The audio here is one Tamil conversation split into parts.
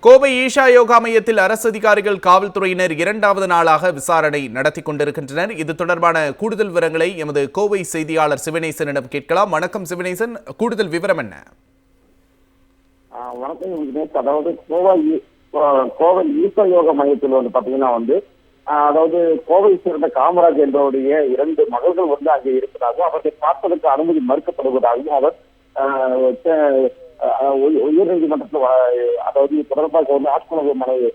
கோவை ஈஷா யோகா மையத்தில் அரசு அதிகாரிகள் காவல்துறையினர் இரண்டாவது நாளாக விசாரணை நடத்தி கொண்டிருக்கின்றனர். இது தொடர்பான கூடுதல் விவரங்களை எமது கோவை செய்தியாளர் சிவனேசனிடம் கேட்கலாம். வணக்கம் சிவனேசன். கூடுதல் விவரம் என்ன? வணக்கம் அதாவது கோவை கோ- கோவை ஈஷா யோகா மையத்தில் வந்து பாத்தீங்கன்னா வந்து அதாவது கோவை சேர்ந்த காமராஜ் என்பவருடைய இரண்டு மகள்கள் வந்து அங்கே இருப்பதாகவும் அவர்களை பார்ப்பதற்கு அனுமதி மறுக்கப்படுவதாகவும் அவர் ஆ, நீதிமன்றத்தில் உயர்நீதிமன்றத்தில் அதாவது தொடர்பாக வந்து ஆட்கொணர்வு மனைவி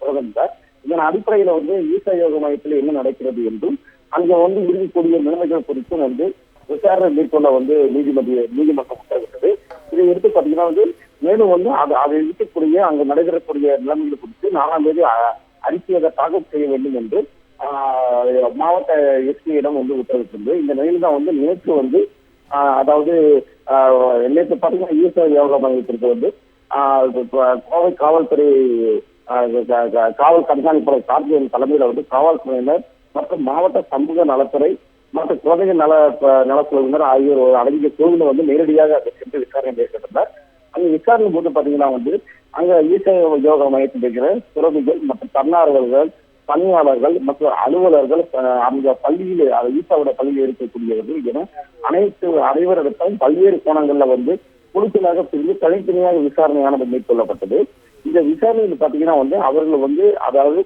தொடர்ந்தார் இதன் அடிப்படையில வந்து ஈசா யோக மையத்தில் என்ன நடக்கிறது என்றும் அங்க வந்து இருக்கக்கூடிய நிலைமைகள் குறித்தும் வந்து விசாரணை மேற்கொள்ள வந்து நீதிமன்ற நீதிமன்றம் உத்தரவிட்டது. இதை எடுத்து பாத்தீங்கன்னா வந்து மேலும் வந்து அது அதை இருக்கக்கூடிய அங்கு நடைபெறக்கூடிய நிலைமைகள் குறித்து நாலாம் தேதி அறிக்கையாக தாக்கல் செய்ய வேண்டும் என்று மாவட்ட எஸ்பியிடம் வந்து உத்தரவிட்டிருந்தது. இந்த நிலையில் தான் வந்து நேற்று வந்து அதாவது நேற்று பாத்தீங்கன்னா ஈஸ்வர் யோகா மையத்திற்கு வந்து கோவை காவல்துறை க- காவல் கண்காணிப்பாளர் கார்த்திகேயன் தலைமையில வந்து காவல்துறையினர் மற்றும் மாவட்ட சமூக நலத்துறை மற்றும் குழந்தைகள் நல நலக்குழுவினர் ஆகியோர் அடங்கிய குழுவினர் வந்து நேரடியாக சென்று விசாரணை மேற்கொண்டார் அங்க விசாரணை போது பாத்தீங்கன்னா வந்து அங்க ஈச யோகா மையத்தில் இருக்கிற துறவிகள் மற்றும் தன்னார்வலர்கள் பணியாளர்கள் மற்றும் அலுவலர்கள் அந்த பள்ளியில் ஈசாவோட பள்ளியில் இருக்கக்கூடியவர்கள் என அனைத்து அனைவரிடத்தையும் பல்வேறு கோணங்கள்ல வந்து குழுக்களாக பிரிந்து தனித்தனியாக விசாரணையானது மேற்கொள்ளப்பட்டது. இந்த விசாரணையில் பாத்தீங்கன்னா வந்து அவர்கள் வந்து அதாவது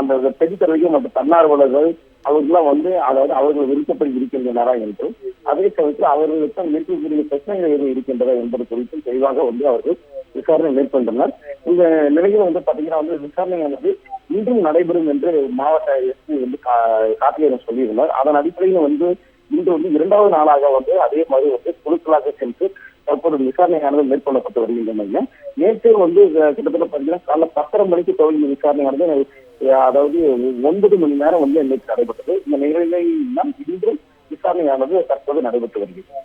அந்த பெருத்தரவைகள் மற்றும் தன்னார்வலர்கள் அவர்களாம் வந்து அதாவது அவர்கள் விருப்பப்படி இருக்கின்றனரா என்றும் அதே சமயத்தில் அவர்களுக்கு இருக்கக்கூடிய பிரச்சனைகள் எதுவும் இருக்கின்றதா என்பது குறித்து தெளிவாக வந்து அவர்கள் விசாரணை மேற்கொண்டனர். இந்த நிலையில் வந்து பாத்தீங்கன்னா வந்து விசாரணையானது இன்றும் நடைபெறும் என்று மாவட்ட எஸ்பி வந்து கா- கார்த்திகேயன் சொல்லியிருந்தார். அதன் அடிப்படையில் வந்து இன்று வந்து இரண்டாவது நாளாக வந்து அதே மாதிரி வந்து குழுக்களாக சென்று தற்போது விசாரணையானது மேற்கொள்ளப்பட்டு வருகின்றன நேற்று வந்து கிட்டத்தட்ட பார்த்தீங்கன்னா காலைல பத்தரை மணிக்கு தொடங்கிய விசாரணையானது அதாவது ஒன்பது மணி நேரம் வந்து நேற்று நடைபெற்றது. இந்த நிலையில் தான் இன்றும் விசாரணையானது தற்போது நடைபெற்று வருகிறது.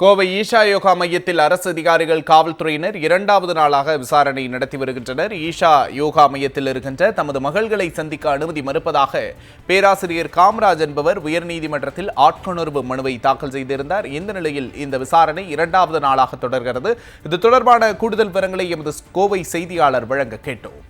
கோவை ஈஷா யோகா மையத்தில் அரசு அதிகாரிகள் காவல்துறையினர் இரண்டாவது நாளாக விசாரணை நடத்தி வருகின்றனர். ஈஷா யோகா மையத்தில் இருக்கின்ற தமது மகள்களை சந்திக்க அனுமதி மறுப்பதாக பேராசிரியர் காமராஜ் என்பவர் உயர்நீதிமன்றத்தில் ஆட்கொணர்வு மனுவை தாக்கல் செய்திருந்தார். இந்த நிலையில் இந்த விசாரணை இரண்டாவது நாளாக தொடர்கிறது. இது தொடர்பான கூடுதல் விவரங்களை எமது கோவை செய்தியாளர் வழங்க கேட்டோம்.